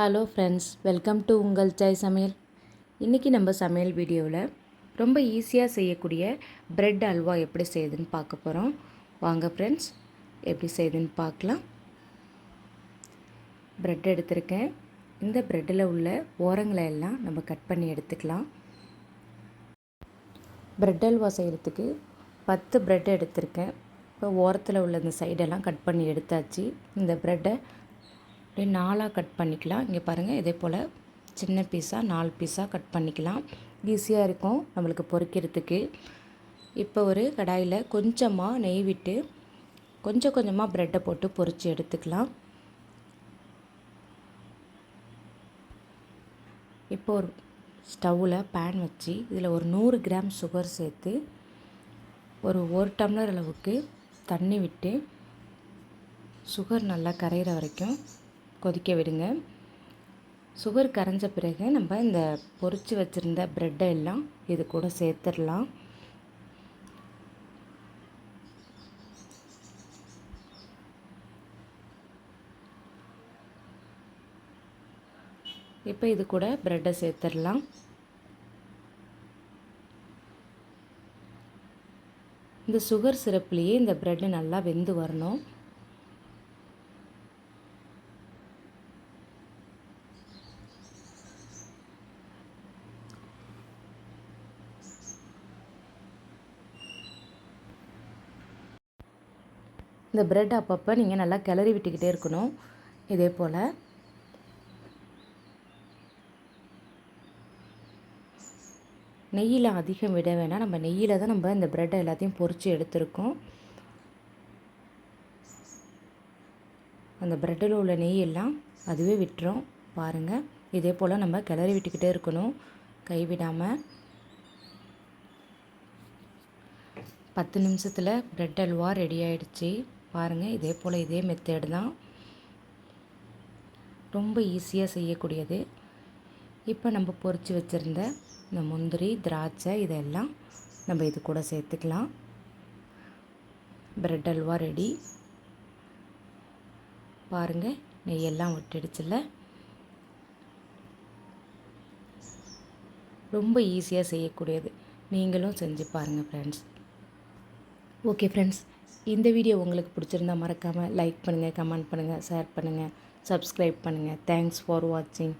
Hello friends welcome to உங்கள் Joy சமையல். இன்றைக்கி நம்ம சமையல் வீடியோவில் ரொம்ப ஈஸியாக செய்யக்கூடிய ப்ரெட் அல்வா எப்படி செய்யுதுன்னு பார்க்க போகிறோம் வாங்க ஃப்ரெண்ட்ஸ் எப்படி செய்யுதுன்னு பார்க்கலாம். ப்ரெட் எடுத்திருக்கேன். இந்த ப்ரெட்டில் உள்ள ஓரங்களை எல்லாம் நம்ம கட் பண்ணி எடுத்துக்கலாம். ப்ரெட் அல்வா செய்கிறதுக்கு பத்து ப்ரெட் எடுத்திருக்கேன். இப்போ ஓரத்தில் உள்ள இந்த சைடெல்லாம் கட் பண்ணி எடுத்தாச்சு. இந்த ப்ரெட்டை அப்படியே நாலாக கட் பண்ணிக்கலாம். இங்கே பாருங்கள் இதே போல் சின்ன பீஸாக நாலு பீஸாக கட் பண்ணிக்கலாம். ஈஸியாக இருக்கும் நம்மளுக்கு பொறிக்கிறதுக்கு. இப்போ ஒரு கடாயில் கொஞ்சமாக நெய் விட்டு கொஞ்சம் கொஞ்சமாக ப்ரெட்டை போட்டு பொரித்து எடுத்துக்கலாம். இப்போ ஒரு ஸ்டவ்வில் பேன் வச்சு இதில் ஒரு நூறு கிராம் சுகர் சேர்த்து ஒரு ஒரு டம்ளர் அளவுக்கு தண்ணி விட்டு சுகர் நல்லா கரையிற வரைக்கும் கொதிக்க விடுங்க. சுகர் கரைஞ்ச பிறகு நம்ம இந்த பொறிச்சு வச்சுருந்த ப்ரெட்டை எல்லாம் இது கூட சேர்த்துடலாம். இப்போ இது கூட ப்ரெட்டை சேர்த்துடலாம். இந்த சுகர் சிரப்லேயே இந்த ப்ரெட்டு நல்லா வெந்து வரணும். இந்த ப்ரெட் அப்பப்போ நீங்கள் நல்லா கிளறி விட்டுக்கிட்டே இருக்கணும். இதே போல். நெய்யில் அதிகம் விட வேணாம் நம்ம நெய்யில் தான் நம்ம இந்த ப்ரெட்டை எல்லாத்தையும் பொறிச்சு எடுத்திருக்கோம். அந்த ப்ரெட்டில் உள்ள நெய் எல்லாம் அதுவே விட்டுரும். பாருங்கள் இதே போல் நம்ம கிளறி விட்டுக்கிட்டே இருக்கணும். கைவிடாமல் பத்து நிமிஷத்தில் ப்ரெட் அல்வா ரெடி ஆகிடுச்சி பாருங்கள் இதே போல் இதே மெத்தேடு தான். ரொம்ப ஈஸியாக செய்யக்கூடியது. இப்போ நம்ம பொறிச்சு வச்சுருந்த இந்த முந்திரி திராட்சை இதெல்லாம் நம்ம இது கூட சேர்த்துக்கலாம். ப்ரெட் அல்வா ரெடி பாருங்கள் நெய்யெல்லாம் விட்டுடுச்சுல ரொம்ப ஈஸியாக செய்யக்கூடியது. நீங்களும் செஞ்சு பாருங்கள் ஃப்ரெண்ட்ஸ் ஓகே ஃப்ரெண்ட்ஸ் இந்த வீடியோ உங்களுக்கு பிடிச்சிருந்தா மறக்காமல் லைக் பண்ணுங்கள் கமெண்ட் பண்ணுங்கள் ஷேர் பண்ணுங்கள் சப்ஸ்கிரைப் பண்ணுங்கள் தேங்க்ஸ் ஃபார் வாட்சிங்